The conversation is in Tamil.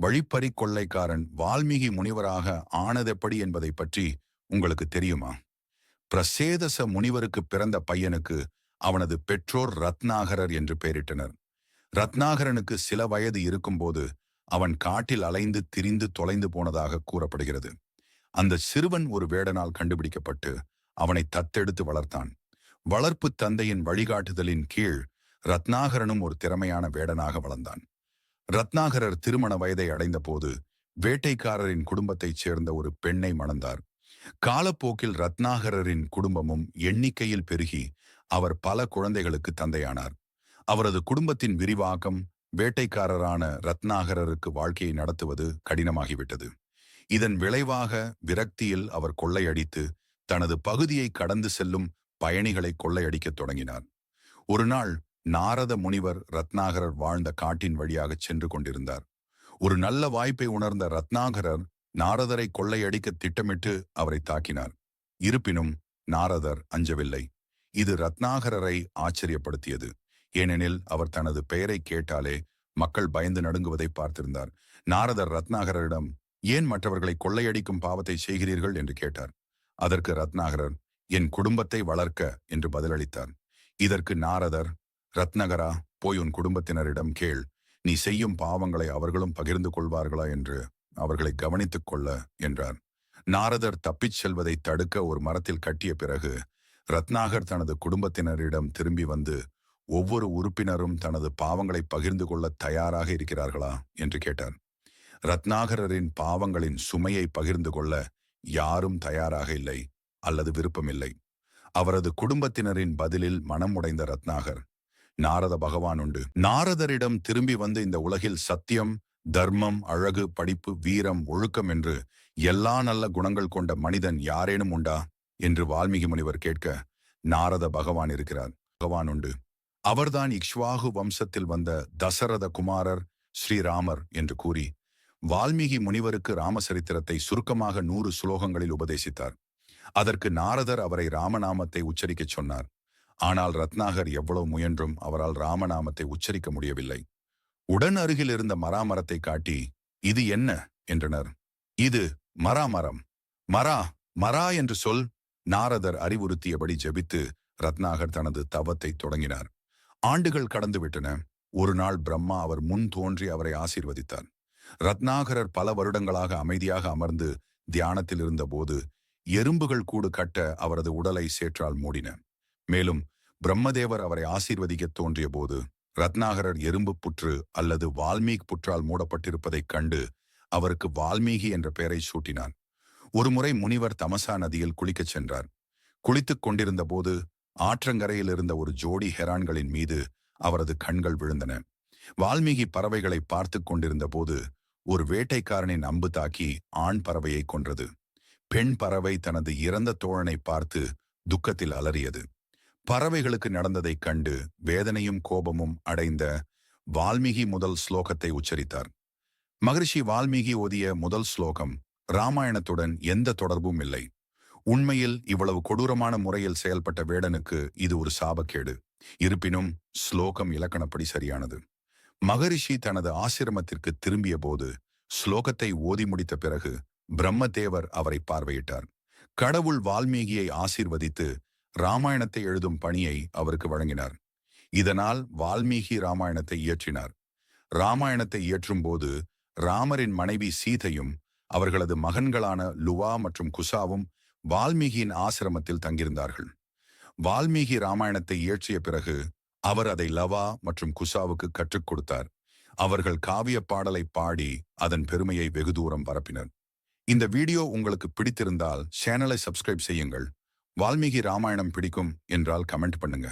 வழிப்பறி கொள்ளைக்காரன் வால்மீகி முனிவராக ஆனதெப்படி என்பதை பற்றி உங்களுக்கு தெரியுமா? பிரசேதச முனிவருக்கு பிறந்த பையனுக்கு அவனது பெற்றோர் ரத்னாகரர் என்று பெயரிட்டனர். ரத்னாகரனுக்கு சில வயது இருக்கும்போது அவன் காட்டில் அலைந்து திரிந்து தொலைந்து போனதாக கூறப்படுகிறது. அந்த சிறுவன் ஒரு வேடனால் கண்டுபிடிக்கப்பட்டு அவனை தத்தெடுத்து வளர்த்தான். வளர்ப்பு தந்தையின் வழிகாட்டுதலின் கீழ் ரத்னாகரனும் ஒரு திறமையான வேடனாக வளர்ந்தான். ரத்னாகரர் திருமண வயதை அடைந்தபோது வேட்டைக்காரரின் குடும்பத்தைச் சேர்ந்த ஒரு பெண்ணை மணந்தார். காலப்போக்கில் ரத்னாகரரின் குடும்பமும் எண்ணிக்கையில் பெருகி அவர் பல குழந்தைகளுக்கு தந்தையானார். அவரது குடும்பத்தின் விரிவாக்கம் வேட்டைக்காரரான ரத்னாகரருக்கு வாழ்க்கையை நடத்துவது கடினமாகிவிட்டது. இதன் விளைவாக விரக்தியில் அவர் கொள்ளையடித்து தனது பகுதியை கடந்து செல்லும் பயணிகளை கொள்ளையடிக்கத் தொடங்கினார். ஒரு நாள் நாரத முனிவர் ரத்னாகரர் வாழ்ந்த காட்டின் வழியாக சென்று கொண்டிருந்தார். ஒரு நல்ல வாய்ப்பை உணர்ந்த ரத்னாகரர் நாரதரை கொள்ளையடிக்க திட்டமிட்டு அவரை தாக்கினார். இருப்பினும் நாரதர் அஞ்சவில்லை. இது ரத்னாகரரை ஆச்சரியப்படுத்தியது. ஏனெனில் அவர் தனது பெயரை கேட்டாலே மக்கள் பயந்து நடுங்குவதை பார்த்திருந்தார். நாரதர் ரத்னாகரரிடம் ஏன் மற்றவர்களை கொள்ளையடிக்கும் பாவத்தை செய்கிறீர்கள்? என்று கேட்டார். அதற்கு ரத்னாகரர் என் குடும்பத்தை வளர்க்க என்று பதிலளித்தார். இதற்கு நாரதர் ரத்னகரா போய் உன் குடும்பத்தினரிடம் கேள். நீ செய்யும் பாவங்களை அவர்களும் பகிர்ந்து கொள்வார்களா என்று அவர்களை கவனித்துக் கொள்ள என்றார். நாரதர் தப்பிச் செல்வதை தடுக்க ஒரு மரத்தில் கட்டிய பிறகு ரத்னாகர் தனது குடும்பத்தினரிடம் திரும்பி வந்து ஒவ்வொரு உறுப்பினரும் தனது பாவங்களை பகிர்ந்து கொள்ள தயாராக இருக்கிறார்களா? என்று கேட்டார். ரத்னாகரரின் பாவங்களின் சுமையை பகிர்ந்து கொள்ள யாரும் தயாராக இல்லை அல்லது விருப்பமில்லை. அவரது குடும்பத்தினரின் பதிலில் மனம் உடைந்த ரத்னாகர் நாரத பகவான் உண்டு. நாரதரிடம் திரும்பி வந்து இந்த உலகில் சத்தியம் தர்மம் அழகு படிப்பு வீரம் ஒழுக்கம் என்று எல்லா நல்ல குணங்கள் கொண்ட மனிதன் யாரேனும் உண்டா? என்று வால்மீகி முனிவர் கேட்க நாரத பகவான் இருக்கிறார். பகவான் உண்டு. அவர்தான் இக்ஷ்வாகு வம்சத்தில் வந்த தசரத குமாரர் ஸ்ரீராமர் என்று கூறி வால்மீகி முனிவருக்கு ராமசரித்திரத்தை சுருக்கமாக நூறு சுலோகங்களில் உபதேசித்தார். அதற்கு நாரதர் அவரை ராமநாமத்தை உச்சரிக்கச் சொன்னார். ஆனால் ரத்னாகர் எவ்வளவு முயன்றும் அவரால் ராமநாமத்தை உச்சரிக்க முடியவில்லை. உடன் அருகில் இருந்த மராமரத்தை காட்டி இது என்ன? என்றனர். இது மராமரம். மரா மரா என்று சொல். நாரதர் அறிவுறுத்தியபடி ஜெபித்து ரத்னாகர் தனது தவத்தை தொடங்கினார். ஆண்டுகள் கடந்துவிட்டன. ஒரு நாள் பிரம்மா அவர் முன் தோன்றி அவரை ஆசீர்வதித்தார். ரத்னாகரர் பல வருடங்களாக அமைதியாக அமர்ந்து தியானத்தில் இருந்தபோது எறும்புகள் கூடு கட்ட அவரது உடலை சேற்றால் மூடின. மேலும் பிரம்மதேவர் அவரை ஆசீர்வதிக்கத் தோன்றிய போது ரத்னாகரர் எறும்பு புற்று அல்லது வால்மீக் புற்றால் மூடப்பட்டிருப்பதைக் கண்டு அவருக்கு வால்மீகி என்ற பெயரை சூட்டினார் ஒருமுறை முனிவர் தமசா நதியில் குளிக்கச் சென்றார். குளித்துக் கொண்டிருந்த போது ஆற்றங்கரையில் இருந்த ஒரு ஜோடி ஹெரான்களின் மீது அவரது கண்கள் விழுந்தன. வால்மீகி பறவைகளை பார்த்து கொண்டிருந்த போது ஒரு வேட்டைக்காரனின் அம்பு தாக்கி ஆண் பறவையை கொன்றது. பெண் பறவை தனது இறந்த தோழனை பார்த்து துக்கத்தில் அலறியது. பறவைகளுக்கு நடந்ததைக் கண்டு வேதனையும் கோபமும் அடைந்த வால்மீகி முதல் ஸ்லோகத்தை உச்சரித்தார். மகரிஷி வால்மீகி ஓதிய முதல் ஸ்லோகம் ராமாயணத்துடன் எந்த தொடர்பும் இல்லை. உண்மையில் இவ்வளவு கொடூரமான முறையில் செயல்பட்ட வேடனுக்கு இது ஒரு சாபக்கேடு. இருப்பினும் ஸ்லோகம் இலக்கணப்படி சரியானது. மகரிஷி தனது ஆசிரமத்திற்கு திரும்பிய போது ஸ்லோகத்தை ஓதி முடித்த பிறகு பிரம்மதேவர் அவரை பார்வையிட்டார். கடவுள் வால்மீகியை ஆசீர்வதித்து ராமாயணத்தை எழுதும் பணியை அவருக்கு வழங்கினார். இதனால் வால்மீகி ராமாயணத்தை இயற்றினார். ராமாயணத்தை இயற்றும் போது ராமரின் மனைவி சீதையும் அவர்களது மகன்களான லுவா மற்றும் குசாவும் வால்மீகியின் ஆசிரமத்தில் தங்கியிருந்தார்கள். வால்மீகி ராமாயணத்தை இயற்றிய பிறகு அவர் அதை லவா மற்றும் குசாவுக்கு கற்றுக் கொடுத்தார். அவர்கள் காவிய பாடலை பாடி அதன் பெருமையை வெகு தூரம் பரப்பினர். இந்த வீடியோ உங்களுக்கு பிடித்திருந்தால் சேனலை சப்ஸ்கிரைப் செய்யுங்கள். வால்மீகி ராமாயணம் பிடிக்கும் என்றால் கமெண்ட் பண்ணுங்க.